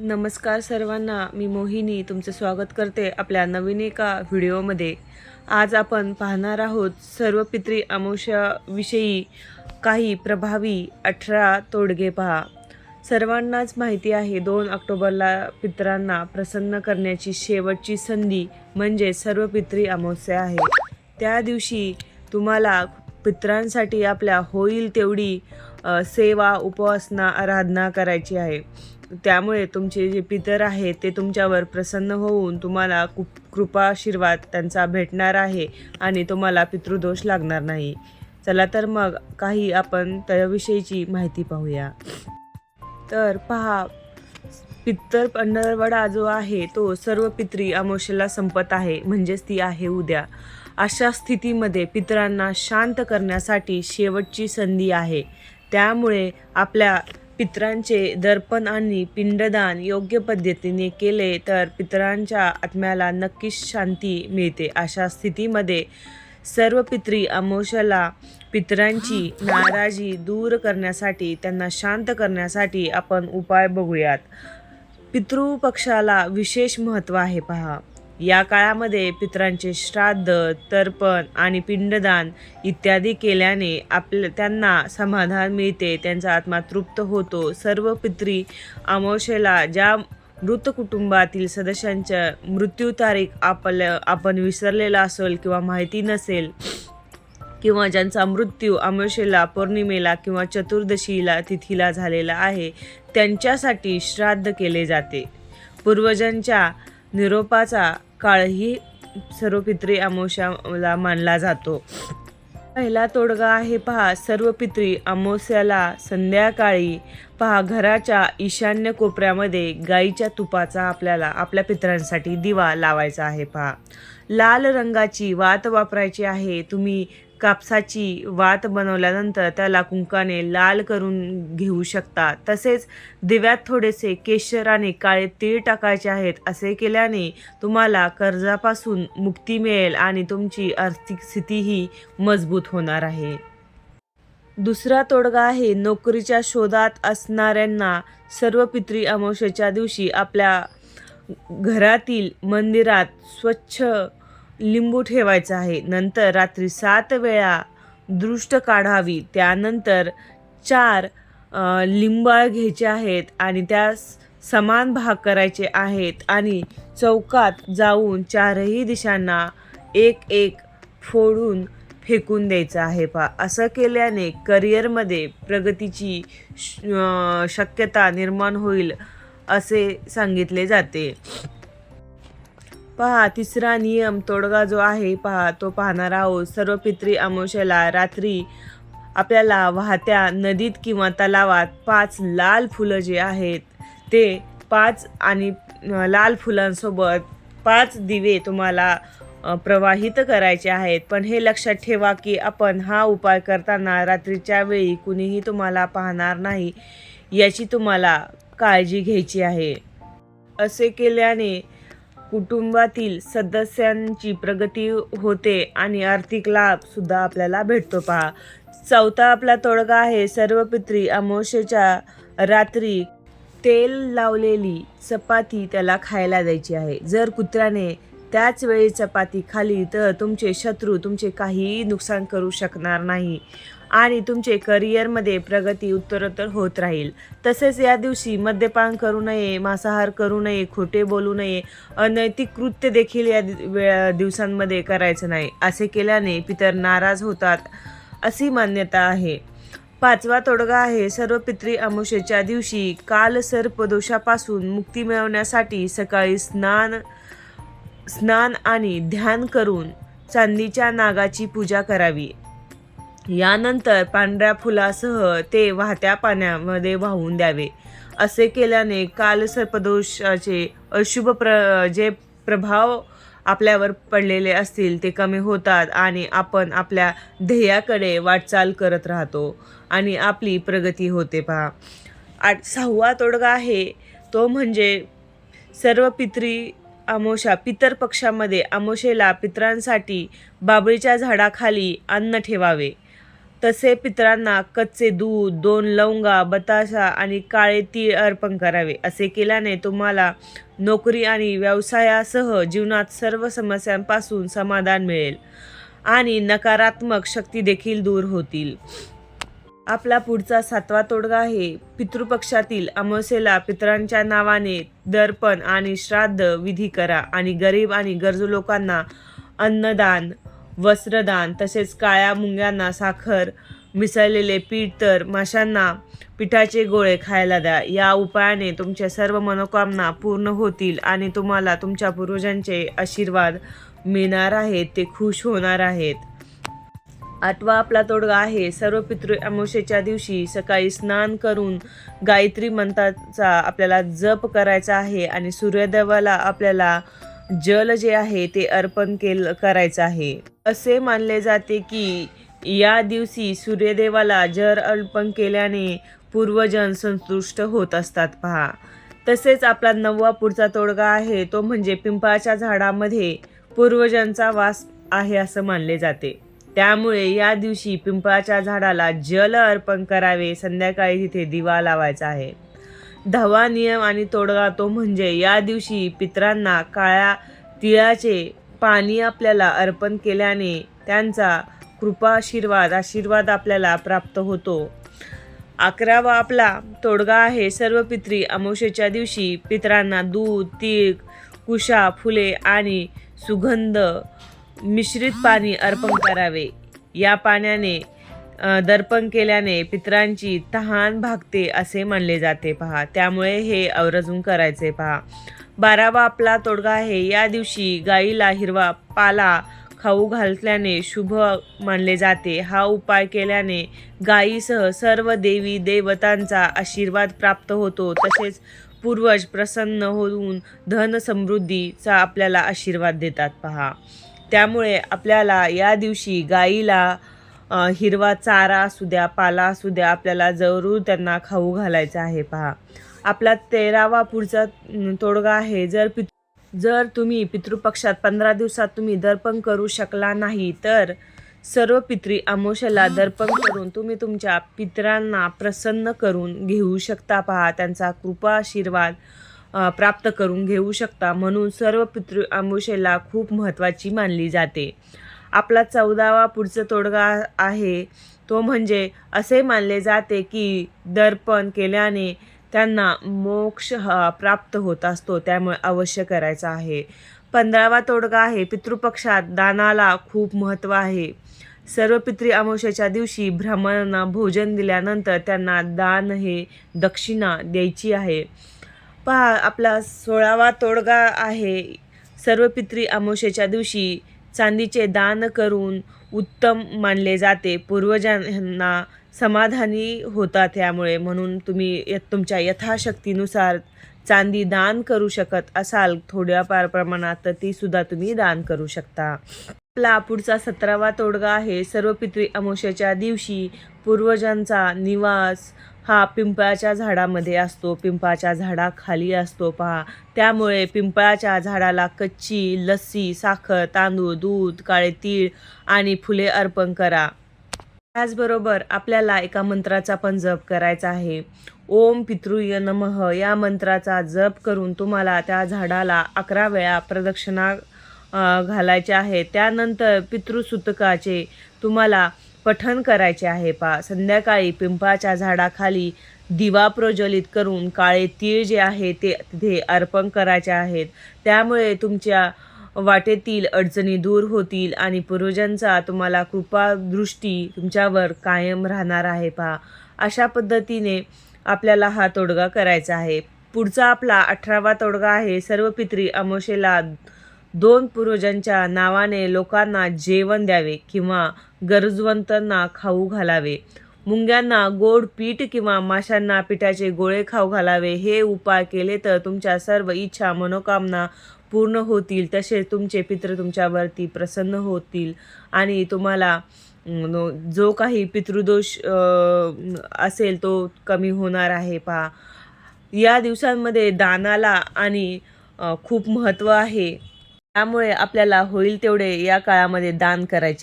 नमस्कार सर्वांना मी मोहिनी तुमचं स्वागत करते आपल्या नवीन एका व्हिडिओमध्ये. आज आपण पाहणार आहोत सर्व पितृ अमावश्याविषयी काही प्रभावी अठरा तोडगे पहा. सर्वांनाच माहिती आहे दोन ऑक्टोबरला पितरांना प्रसन्न करण्याची शेवटची संधी म्हणजे सर्व पितृ अमावस्या आहे. त्या दिवशी तुम्हाला पितरांसाठी आपल्या होईल तेवढी सेवा उपासना आराधना करायची आहे. त्यामुळे तुमचे जे पितर आहेत ते तुमच्यावर प्रसन्न होऊन तुम्हाला खूप कृपाशीर्वाद त्यांचा भेटणार आहे आणि तुम्हाला पितृदोष लागणार नाही. चला तर मग काही आपण त्याविषयीची माहिती पाहूया. तर पहा पित्तर पंढरवडा जो आहे तो सर्व पित्री अमोशेला संपत आहे म्हणजेच ती आहे उद्या. अशा स्थितीमध्ये पितरांना शांत करण्यासाठी शेवटची संधी आहे. त्यामुळे आपल्या पितरांचे दर्पण आणि पिंडदान योग्य पद्धतीने केले तर पितरांच्या आत्म्याला नक्कीच शांती मिळते. अशा स्थितीमध्ये सर्व पित्री अमोशाला पितरांची नाराजी दूर करण्यासाठी त्यांना शांत करण्यासाठी आपण उपाय बघूयात. पितृपक्षाला विशेष महत्त्व आहे पहा. या काळामध्ये पितरांचे श्राद्ध तर्पण आणि पिंडदान इत्यादी केल्याने आपल्या त्यांना समाधान मिळते त्यांचा आत्मा तृप्त होतो. सर्व पित्री अमावशेला ज्या मृत कुटुंबातील सदस्यांच्या मृत्यू तारीख आपल्या आपण विसरलेला असेल किंवा माहिती नसेल किंवा ज्यांचा मृत्यू अमावशेला पौर्णिमेला किंवा चतुर्दशीला तिथीला झालेला आहे त्यांच्यासाठी श्राद्ध केले जाते. पूर्वजांच्या निरोपाचा काळही सर्व पित्री अमावस्याला मानला जातो. पहिला तोडगा आहे पहा सर्व पित्री अमावस्याला संध्याकाळी पहा घराच्या ईशान्य कोपऱ्यामध्ये गाईच्या तुपाचा आपल्याला आपल्या पितरांसाठी दिवा लावायचा आहे पहा. लाल रंगाची वात वापरायची आहे तुम्ही कापसाची वात बनवल्यानंतर त्याला कुंकाने लाल करून घेऊ शकता. तसेच दिव्यात थोडेसे केशर आणि काळे तीळ टाकायचे आहेत असे केल्याने तुम्हाला कर्जापासून मुक्ती मिळेल आणि तुमची आर्थिक स्थितीही मजबूत होणार आहे. दुसरा तोडगा आहे नोकरीच्या शोधात असणाऱ्यांना सर्व पितृ अमावस्येच्या दिवशी आपल्या घरातील मंदिरात स्वच्छ लिंबू ठेवायचा आहे. नंतर रात्री सात वेळा दृष्ट काढावी. त्यानंतर चार लिंबाळ घ्यायचे आहेत आणि त्यास समान भाग करायचे आहेत आणि चौकात जाऊन चारही दिशांना एक एक फोडून फेकून द्यायचं आहे. पा असं केल्याने करिअरमध्ये प्रगतीची श- शक्यता निर्माण होईल असे सांगितले जाते. पहा तिसरा नियम तोडगा जो आहे पहा तो पाहणार आहोत. सर्व पित्री अमावश्याला रात्री आपल्याला वाहत्या नदीत किंवा तलावात पाच लाल फुलं जे आहेत ते पाच आणि लाल फुलांसोबत पाच दिवे तुम्हाला प्रवाहित करायचे आहेत. पण हे लक्षात ठेवा की आपण हा उपाय करताना रात्रीच्या वेळी कुणीही तुम्हाला पाहणार नाही याची तुम्हाला काळजी घ्यायची आहे. असे केल्याने कुटुंबातील सदस्यांची प्रगती होते आणि आर्थिक लाभ सुद्धा आपल्याला भेटतो. पहा चौथा आपला तोडगा आहे सर्व पित्री अमावस्येच्या रात्री तेल लावलेली चपाती त्याला खायला द्यायची आहे. जर कुत्र्याने त्याच वेळी चपाती खाली तर तुमचे शत्रू तुमचे काहीही नुकसान करू शकणार नाही. आणि तुमचे करिअरमध्ये प्रगती उत्तरोत्तर होत राहील. तसेच या दिवशी मद्यपान करू नये मांसाहार करू नये खोटे बोलू नये अनैतिक कृत्य देखील या दि- दिवसांमध्ये करायचं नाही असे केल्याने पितर नाराज होतात अशी मान्यता आहे. पाचवा तोडगा आहे सर्व पित्री अमुषेच्या दिवशी काल सर्पदोषापासून मुक्ती मिळवण्यासाठी सकाळी स्नान स्नान आणि ध्यान करून चांदीच्या नागाची पूजा करावी. यानंतर पांढऱ्या फुलासह ते वाहत्या पाण्यामध्ये वाहून द्यावे. असे केल्याने काल सर्पदोषाचे अशुभ प्र जे प्रभाव आपल्यावर पडलेले असतील ते कमी होतात आणि आपण आपल्या ध्येयाकडे वाटचाल करत राहतो आणि आपली प्रगती होते पहा. आठ सहावा तोडगा आहे तो म्हणजे सर्व पित्री आमोशा पितर पक्षामध्ये आमोशेला पितरांसाठी बाबळीच्या झाडाखाली अन्न ठेवावे. तसे पितरांना कच्चे दूध दोन लवंगा बताशा आणि काळे तीळ अर्पण करावे. असे केल्याने तुम्हाला नोकरी आणि व्यवसायासह जीवनात सर्व समस्यांपासून समाधान मिळेल आणि नकारात्मक शक्ती देखील दूर होतील. आपला पुढचा सातवा तोडगा आहे. पितृपक्षातील अमावस्येला पितरांच्या नावाने दर्पण आणि श्राद्ध विधी करा आणि गरीब आणि गरजू लोकांना अन्नदान वस्त्रदान तसेच काळ्या मुंग्यांना साखर मिसळलेले पीठ तर माशांना पिठाचे गोळे खायला द्या. या उपायाने तुमच्या सर्व मनोकामना पूर्ण होतील आणि तुम्हाला तुमच्या पूर्वजांचे आशीर्वाद मिळणार आहेत ते खुश होणार आहेत. आठवा आपला तोडगा आहे सर्व पितृ अमावस्येच्या दिवशी सकाळी स्नान करून गायत्री मंत्राचा आपल्याला जप करायचा आहे आणि सूर्यदेवाला आपल्याला जल जे आहे ते अर्पण केल करायचं आहे. असे मानले जाते की या दिवशी सूर्यदेवाला जल अर्पण केल्याने पूर्वजन संतुष्ट होत असतात पहा. तसेच आपला नववा पुढचा तोडगा आहे तो म्हणजे पिंपळाच्या झाडामध्ये पूर्वजांचा वास आहे असं मानले जाते. त्यामुळे या दिवशी पिंपळाच्या झाडाला जल अर्पण करावे संध्याकाळी तिथे दिवा लावायचा आहे. दहावा नियम आणि तोडगा तो म्हणजे या दिवशी पितरांना काळ्या तिळाचे पाणी आपल्याला अर्पण केल्याने त्यांचा कृपाशीर्वाद आशीर्वाद आपल्याला प्राप्त होतो. अकरावा आपला तोडगा आहे सर्व पित्री अमावशेच्या दिवशी पितरांना दूध तीळ कुशा फुले आणि सुगंध मिश्रित पाणी अर्पण करावे. या पाण्याने दर्पण केल्याने पितरांची तहान भागते असे मानले जाते. पहा त्यामुळे हे आवर्जून करायचे पहा. बारावा आपला तोडगा आहे. या दिवशी गाईला हिरवा पाला खाऊ घालल्याने शुभ मानले जाते. हा उपाय केल्याने गायीसह सर्व देवी देवतांचा आशीर्वाद प्राप्त होतो. तसेच पूर्वज प्रसन्न होऊन धन समृद्धीचा आपल्याला आशीर्वाद देतात. पहा. त्यामुळे आपल्याला या दिवशी गाईला हिरवा चारा असू द्या पाला असू द्या आपल्याला जरूर त्यांना खाऊ घालायचा आहे पहा. आपला तेरावा पुढचा तोडगा आहे जर पित जर तुम्ही पितृपक्षात पंधरा दिवसात तुम्ही दर्पण करू शकला नाही तर सर्व पित्री अमावस्याला दर्पण करून तुम्ही तुमच्या पितरांना प्रसन्न करून घेऊ शकता पहा. त्यांचा कृपा आशीर्वाद प्राप्त करून घेऊ शकता. म्हणून सर्व पितृ अमोशेला खूप महत्त्वाची मानली जाते. आपला चौदावा पुढचा तोडगा आहे. तो म्हणजे असे मानले जाते की दर्पण केल्याने त्यांना मोक्ष हा प्राप्त होत असतो त्यामुळे अवश्य करायचा आहे. पंधरावा तोडगा आहे. पितृपक्षात दानाला खूप महत्त्व आहे. सर्व पितृ अमावस्येच्या दिवशी ब्राह्मणांना भोजन दिल्यानंतर त्यांना दान हे दक्षिणा द्यायची आहे. पहा आपला सोळावा तोडगा आहे. सर्व पितृ अमावस्येच्या दिवशी चांदीचे दान करून उत्तम मानले जाते. पूर्वजांना समाधानी होतात त्यामुळे म्हणून तुम्ही य- तुमच्या यथाशक्तीनुसार चांदी दान करू शकत असाल. थोड्याफार प्रमाणात तर ती सुद्धा तुम्ही दान करू शकता. आपला पुढचा सतरावा तोडगा आहे. सर्व पितृ अमावस्येच्या दिवशी पूर्वजांचा निवास हा पिंपळाच्या झाडामध्ये असतो पिंपळाच्या झाडाखाली असतो पहा. त्यामुळे पिंपळाच्या झाडाला कच्ची लस्सी साखर तांदूळ दूध काळे तीळ आणि फुले अर्पण करा. त्याचबरोबर आपल्याला एका मंत्राचा पण जप करायचा आहे. ओम पितृय नमः. या मंत्राचा जप करून तुम्हाला त्या झाडाला अकरा वेळा प्रदक्षिणा घालायचे आहे. त्यानंतर पितृसुतकाचे तुम्हाला पठण करायचे आहे पा. संध्याकाळी पिंपळाच्या झाडाखाली दिवा प्रज्वलित करून काळे तीळ जे आहे ते तिथे अर्पण करायचे आहेत. त्यामुळे तुमच्या वाटेतील अडचणी दूर होतील आणि पूर्वजांचा तुम्हाला कृपादृष्टी तुमच्यावर कायम राहणार आहे पहा अशा पद्धतीने आपल्याला हा तोडगा करायचा आहे. पुढचा आपला अठरावा तोडगा आहे. सर्व पितरी अमोशेला दोन पूर्वजांच्या नावाने लोकांना जेवण द्यावे किंवा गरजवंतांना खाऊ घालावे. मुंग्यांना गोड पीठ किंवा माशांना पिठाचे गोळे खाऊ घालावे. हे उपाय केले तर तुमच्या सर्व इच्छा मनोकामना पूर्ण होतील. तसेच तुमचे पित्र तुमच्यावरती प्रसन्न होतील. आणि तुम्हाला नो- जो काही पितृदोष असेल तो कमी होणार आहे. पहा. या दिवसांमध्ये दानाला आणि खूप महत्त्व आहे. त्यामुळे आपल्याला होईल तेवढे या काळामध्ये दान करायचे.